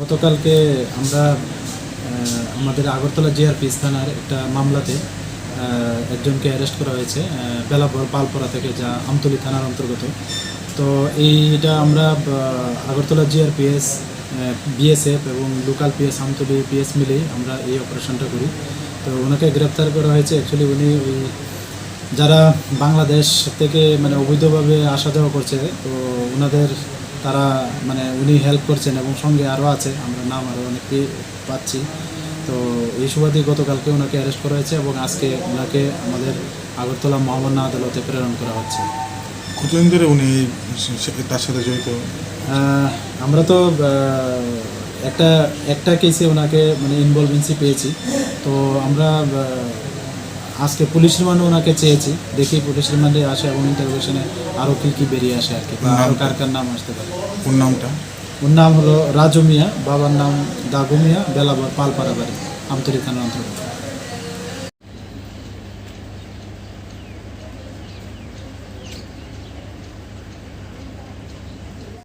গতকালকে আমরা আমাদের আগরতলা জিআরপি থানার একটা মামলাতে একজনকে অ্যারেস্ট করা হয়েছে বেলাপুর পালপরা থেকে যা আমতলি থানার অন্তর্গত। তো এইটা আমরা আগরতলা জিআরপিএস বিএসএফ এবং লোকাল পিএস আমতলী পিএস মিলেই আমরা এই অপারেশনটা করি। তো ওনাকে গ্রেপ্তার করা হয়েছে। অ্যাকচুয়ালি উনি ওই যারা বাংলাদেশ থেকে মানে অবৈধভাবে আসা যাওয়া করছে তো ওনাদের তারা মানে উনি হেল্প করছেন এবং সঙ্গে আরও আছে। আমরা নাম আরও অনেককে পাচ্ছি। তো এই সুবাদে গতকালকে ওনাকে অ্যারেস্ট করা হয়েছে এবং আজকে ওনাকে আমাদের আগরতলা মহামান্য আদালতে প্রেরণ করা হচ্ছে। কতদিন ধরে উনি তার সাথে জড়িত? আমরা তো একটা একটা কেসে ওনাকে মানে ইনভলভেন্সি পেয়েছি। তো আমরা আজকে পুলিশ রিমান্ডে ওনাকে চেয়েছি দেখি পুলিশ রিমান্ডে আসে এবং ইন্টারভিউশনে আরও কী কী বেরিয়ে আসে আর কি বা আরও কার কার নাম আসতে পারে। ওর নামটা? ওর নাম হলো রাজু মিয়া বাবার নাম দাগু মিয়া বেলাবর পালপাড়া বাড়ি আমতরি থানার অন্তর্গত।